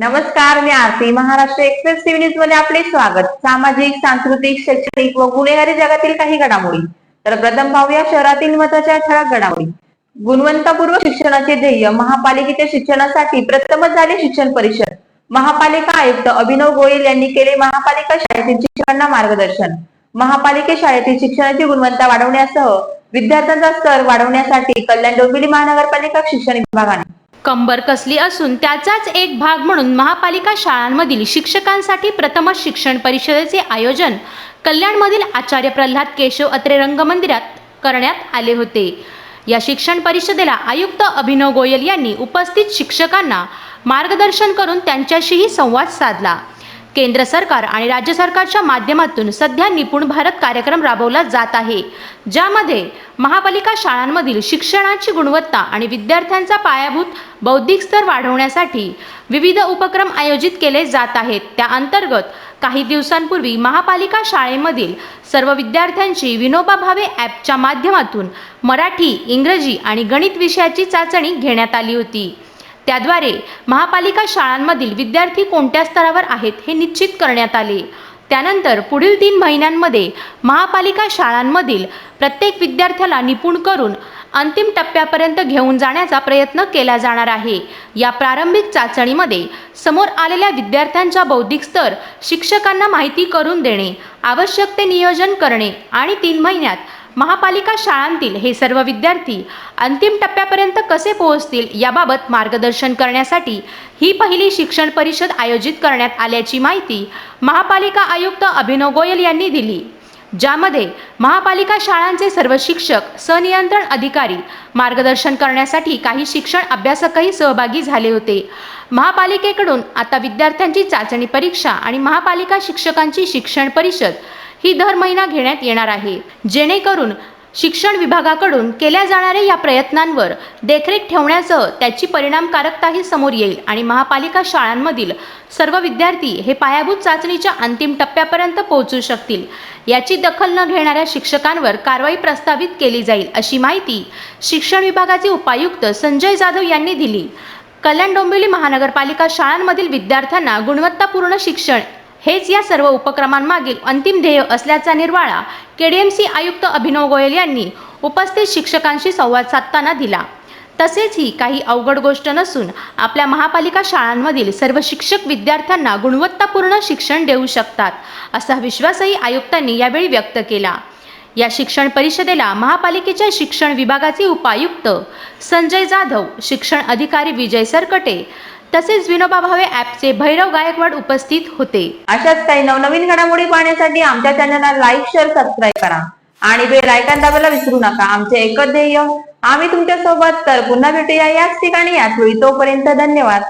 नमस्कार मी Aarti Maharashtra express TV न्यूजमध्ये आपले स्वागत. सामाजिक सांस्कृतिक शैक्षणिक व गुन्हेगारी जगातील काही घडामोडी. तर प्रथम पाहूया शहरातील महत्त्वाच्या ठळक घडामोडी. गुणवंतपूर्व शिक्षणाचे ध्येय महापालिकेच्या शिक्षणासाठी प्रथमच झाले शिक्षण परिषद. महापालिका आयुक्त अभिनव गोयल यांनी केले महापालिका शाळेतील शिक्षकांना मार्गदर्शन. महापालिका शाळेतील शिक्षणाची गुणवत्ता वाढवण्यासह विद्यार्थ्यांचा स्तर वाढवण्यासाठी कल्याण डोंबिवली महानगरपालिका शिक्षण विभागाने कंबर कसली असून त्याचाच एक भाग म्हणून महापालिका शाळांमधील शिक्षकांसाठी प्रथमच शिक्षण परिषदेचे आयोजन कल्याणमधील आचार्य प्रल्हाद केशव अत्रे रंगमंदिरात करण्यात आले होते. या शिक्षण परिषदेला आयुक्त अभिनव गोयल यांनी उपस्थित शिक्षकांना मार्गदर्शन करून त्यांच्याशीही संवाद साधला. केंद्र सरकार आणि राज्य सरकारच्या माध्यमातून सध्या निपुण भारत कार्यक्रम राबवला जात आहे ज्यामध्ये महापालिका शाळांमधील शिक्षणाची गुणवत्ता आणि विद्यार्थ्यांचा पायाभूत बौद्धिक स्तर वाढवण्यासाठी विविध उपक्रम आयोजित केले जात आहेत. त्या अंतर्गत काही दिवसांपूर्वी महापालिका शाळेमधील सर्व विद्यार्थ्यांची विनोबा भावे ॲपच्या माध्यमातून मराठी इंग्रजी आणि गणित विषयाची चाचणी घेण्यात आली होती. त्याद्वारे महापालिका शाळांमधील विद्यार्थी कोणत्या स्तरावर आहेत हे निश्चित करण्यात आले. त्यानंतर पुढील तीन महिन्यांमध्ये महापालिका शाळांमधील प्रत्येक विद्यार्थ्याला निपुण करून अंतिम टप्प्यापर्यंत घेऊन जाण्याचा प्रयत्न केला जाणार आहे. या प्रारंभिक चाचणीमध्ये समोर आलेल्या विद्यार्थ्यांचा बौद्धिक स्तर शिक्षकांना माहिती करून देणे आवश्यक ते नियोजन करणे आणि तीन महिन्यात महापालिका शाळांतील हे सर्व विद्यार्थी अंतिम टप्प्यापर्यंत कसे पोहोचतील याबाबत मार्गदर्शन करण्यासाठी ही पहिली शिक्षण परिषद आयोजित करण्यात आल्याची माहिती महापालिका आयुक्त अभिनव गोयल यांनी दिली ज्यामध्ये महापालिका शाळांचे सर्व शिक्षक सनियंत्रण अधिकारी मार्गदर्शन करण्यासाठी काही शिक्षण अभ्यासकही सहभागी झाले होते. महापालिकेकडून आता विद्यार्थ्यांची चाचणी परीक्षा आणि महापालिका शिक्षकांची शिक्षण परिषद ही दर महिना घेण्यात येणार आहे. जेणेकरून शिक्षण विभागाकडून केल्या जाणाऱ्या या प्रयत्नांवर देखरेख ठेवण्यासह त्याची परिणामकारकताही समोर येईल आणि महापालिका शाळांमधील सर्व विद्यार्थी हे पायाभूत चाचणीच्या अंतिम टप्प्यापर्यंत पोहोचू शकतील. याची दखल न घेणाऱ्या शिक्षकांवर कारवाई प्रस्तावित केली जाईल अशी माहिती शिक्षण विभागाचे उपायुक्त संजय जाधव यांनी दिली. कल्याण डोंबिवली महानगरपालिका शाळांमधील विद्यार्थ्यांना गुणवत्तापूर्ण शिक्षण हेच या सर्व उपक्रमांमागील अंतिम ध्येय असल्याचा निर्वाळा केडीएमसी आयुक्त अभिनव गोयल यांनी उपस्थित शिक्षकांशी संवाद साधताना दिला. तसेच ही काही अवघड गोष्ट नसून आपल्या महापालिका शाळांमधील सर्व शिक्षक विद्यार्थ्यांना गुणवत्तापूर्ण शिक्षण देऊ शकतात असा विश्वासही आयुक्तांनी यावेळी व्यक्त केला. या शिक्षण परिषदेला महापालिकेच्या शिक्षण विभागाचे उपायुक्त संजय जाधव शिक्षण अधिकारी विजय सरकटे तसेच विनोबा भावे ॲपचे भैरव गायकवाड उपस्थित होते. अशाच काही नवनवीन घडामोडी पाहण्यासाठी आमच्या चॅनलला लाईक शेअर सबस्क्राईब करा. आणि बेल आयकॉन दाबायला विसरू नका. आमचे एकच ध्येय आम्ही तुमच्यासोबत तर पुन्हा भेटूया याच ठिकाणी याच वेळी तोपर्यंत धन्यवाद.